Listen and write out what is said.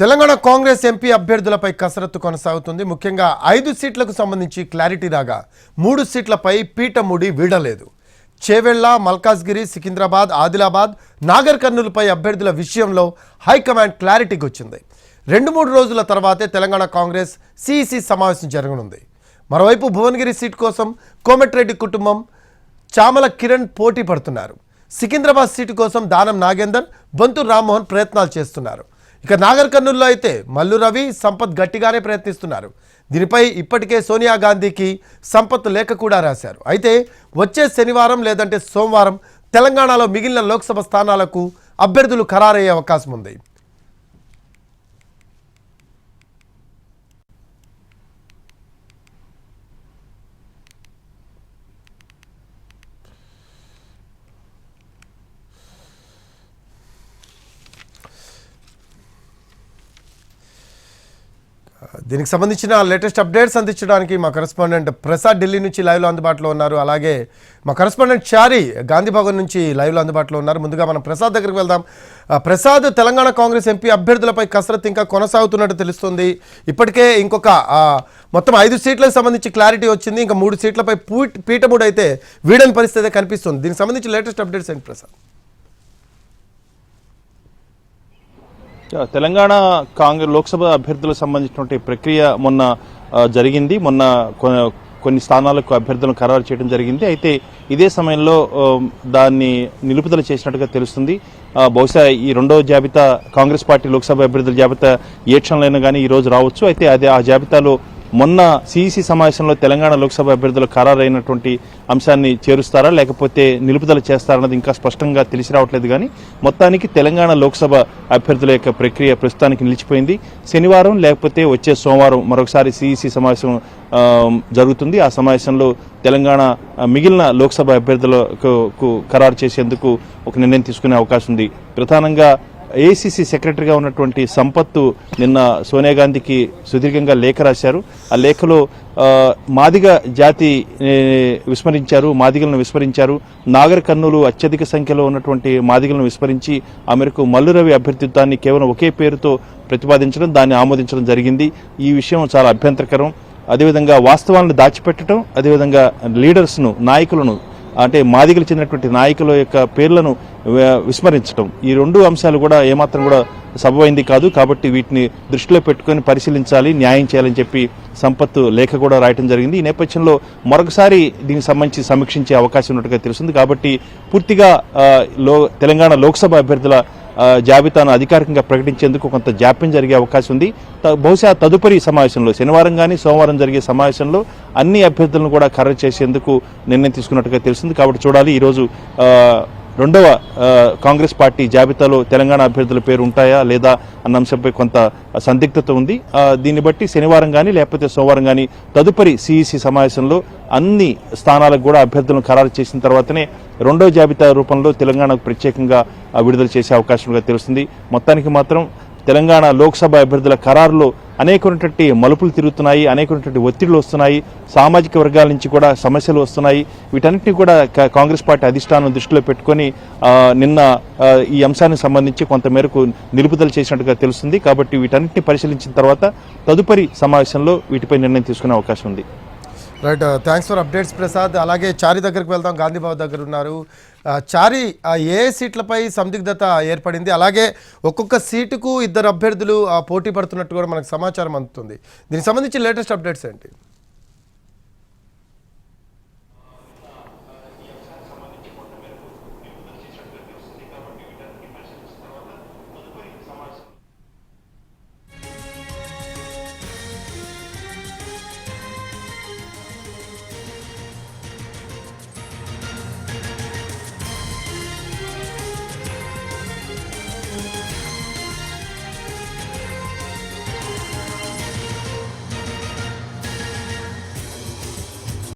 Telangana Congress MP అభ్యర్థులపై కసరత్తు కొనసాగుతుంది. ముఖ్యంగా ఐదు సీట్లకు సంబంధించి క్లారిటీ రాగా మూడు సీట్లపై పీఠముడి వీడలేదు. చేవెళ్ళ మల్కాజ్గిరి సికింద్రాబాద్ ఆదిలాబాద్ నాగర్ కర్నూలుపై అభ్యర్థుల విషయంలో హైకమాండ్ క్లారిటీకి వచ్చింది. రెండు మూడు రోజుల తర్వాతే తెలంగాణ కాంగ్రెస్ సిఈసి సమావేశం జరగనుంది. మరోవైపు భువనగిరి సీట్ కోసం కోమటిరెడ్డి కుటుంబం చామల కిరణ్ పోటీ పడుతున్నారు. సికింద్రాబాద్ సీటు కోసం దానం నాగేందర్ బొంతు రామ్మోహన్ ప్రయత్నాలు చేస్తున్నారు. ఇక నాగర్ కర్నూలులో అయితే మల్లు రవి సంపత్ గట్టిగానే ప్రయత్నిస్తున్నారు. దీనిపై ఇప్పటికే సోనియా గాంధీకి సంపత్ లేఖ కూడా రాశారు. అయితే వచ్చే శనివారం లేదంటే సోమవారం తెలంగాణలో మిగిలిన లోక్సభ స్థానాలకు అభ్యర్థులు ఖరారయ్యే అవకాశం ఉంది. దీనికి సంబంధించిన లేటెస్ట్ అప్డేట్స్ అందించడానికి మా కరెస్పాండెంట్ ప్రసాద్ ఢిల్లీ నుంచి లైవ్లో అందుబాటులో ఉన్నారు. అలాగే మా కరెస్పాండెంట్ చారి గాంధీభవన్ నుంచి లైవ్లో అందుబాటులో ఉన్నారు. ముందుగా మనం ప్రసాద్ దగ్గరికి వెళ్దాం. ప్రసాద్ తెలంగాణ కాంగ్రెస్ ఎంపీ అభ్యర్థులపై కసరత్తు ఇంకా కొనసాగుతున్నట్టు తెలుస్తుంది. ఇప్పటికే ఇంకొక మొత్తం ఐదు సీట్లకు సంబంధించి క్లారిటీ వచ్చింది. ఇంకా మూడు సీట్లపై పీఠముడు అయితే వీడని పరిస్థితి కనిపిస్తుంది. దీనికి సంబంధించి లేటెస్ట్ అప్డేట్స్ ఏంటి ప్రసాద్? తెలంగాణ కాంగ్రెస్ లోక్సభ అభ్యర్థులకు సంబంధించినటువంటి ప్రక్రియ మొన్న జరిగింది. మొన్న కొ- కొన్ని స్థానాలకు అభ్యర్థులను ఖరారు చేయడం జరిగింది. అయితే ఇదే సమయంలో దాన్ని నిలుపుదల చేసినట్టుగా తెలుస్తుంది. బహుశా ఈ రెండో జాబితా కాంగ్రెస్ పార్టీ లోక్సభ అభ్యర్థుల జాబితా ఏ క్షణంలో కానీ ఈ రోజు రావచ్చు. అయితే అది ఆ జాబితాలో మొన్న సీఈసీ సమావేశంలో తెలంగాణ లోక్సభ అభ్యర్థులు ఖరారైనటువంటి అంశాన్ని చేరుస్తారా లేకపోతే నిలుపుదల చేస్తారన్నది ఇంకా స్పష్టంగా తెలిసి రావట్లేదు కానీ మొత్తానికి తెలంగాణ లోక్సభ అభ్యర్థుల యొక్క ప్రక్రియ ప్రస్తుతానికి నిలిచిపోయింది. శనివారం లేకపోతే వచ్చే సోమవారం మరొకసారి సీఈసీ సమావేశం జరుగుతుంది. ఆ సమావేశంలో తెలంగాణ మిగిలిన లోక్సభ అభ్యర్థులకు ఖరారు చేసేందుకు ఒక నిర్ణయం తీసుకునే అవకాశం ఉంది. ప్రధానంగా ఏసీసీ సెక్రటరీగా ఉన్నటువంటి సంపత్తు నిన్న సోనియా గాంధీకి సుదీర్ఘంగా లేఖ రాశారు. ఆ లేఖలో మాదిగ జాతి విస్మరించారు మాదిగలను విస్మరించారు. నాగర్ కర్నూలు అత్యధిక సంఖ్యలో ఉన్నటువంటి మాదిగలను విస్మరించి ఆ మేరకు మల్లురవి అభ్యర్థిత్వాన్ని కేవలం ఒకే పేరుతో ప్రతిపాదించడం దాన్ని ఆమోదించడం జరిగింది. ఈ విషయం చాలా అభ్యంతరకరం. అదేవిధంగా వాస్తవాలను దాచిపెట్టడం అదేవిధంగా లీడర్స్ను నాయకులను అంటే మాదిగలు చెందినటువంటి నాయకుల యొక్క పేర్లను విస్మరించడం ఈ రెండు అంశాలు కూడా ఏమాత్రం కూడా సబమైంది కాదు. కాబట్టి వీటిని దృష్టిలో పెట్టుకొని పరిశీలించాలి న్యాయం చేయాలని చెప్పి సంపత్తు లేఖ కూడా రాయటం జరిగింది. ఈ నేపథ్యంలో మరొకసారి దీనికి సంబంధించి సమీక్షించే అవకాశం ఉన్నట్టుగా తెలుస్తుంది. కాబట్టి పూర్తిగా లో తెలంగాణ లోక్సభ అభ్యర్థుల జాబితాను అధికారికంగా ప్రకటించేందుకు కొంత జాప్యం జరిగే అవకాశం ఉంది. త- బహుశా తదుపరి సమావేశంలో శనివారం కానీ సోమవారం జరిగే సమావేశంలో అన్ని అభ్యర్థులను కూడా ఖరారు చేసేందుకు నిర్ణయం తీసుకున్నట్టుగా తెలిసింది. కాబట్టి చూడాలి ఈరోజు రెండవ కాంగ్రెస్ పార్టీ జాబితాలో తెలంగాణ అభ్యర్థుల పేరు ఉంటాయా లేదా అన్న అంశంపై కొంత సందిగ్ధత ఉంది. దీన్ని బట్టి శనివారం కానీ లేకపోతే సోమవారం కానీ తదుపరి సిఇసి సమావేశంలో అన్ని స్థానాలకు కూడా అభ్యర్థులను ఖరారు చేసిన తర్వాతనే రెండో జాబితా రూపంలో తెలంగాణకు ప్రత్యేకంగా విడుదల చేసే అవకాశంగా తెలుస్తుంది. మొత్తానికి మాత్రం తెలంగాణ లోక్సభ అభ్యర్థుల ఖరారులో అనేకమైనటువంటి మలుపులు తిరుగుతున్నాయి అనేకమైనటువంటి ఒత్తిళ్ళు వస్తున్నాయి సామాజిక వర్గాల నుంచి కూడా సమస్యలు వస్తున్నాయి. వీటన్నిటిని కూడా కాంగ్రెస్ పార్టీ అధిష్టానం దృష్టిలో పెట్టుకొని నిన్న ఈ అంశానికి సంబంధించి కొంతమేరకు నిలుపుదల చేసినట్టుగా తెలుస్తుంది. కాబట్టి వీటన్నిటిని పరిశీలించిన తర్వాత తదుపరి సమావేశంలో వీటిపై నిర్ణయం తీసుకునే అవకాశం ఉంది. Right thanks for updates Prasad అలాగే చారి దగ్గరికి వెళ్దాం. గాంధీబాబు దగ్గర ఉన్నారు. చారి ఆ, ఏ సీట్లపై సందిగ్ధత ఏర్పడింది? అలాగే ఒక్కొక్క సీటుకు ఇద్దరు అభ్యర్థులు పోటీ పడుతున్నట్టు కూడా మనకు సమాచారం అందుతుంది. దీనికి సంబంధించి లేటెస్ట్ అప్డేట్స్ ఏంటి?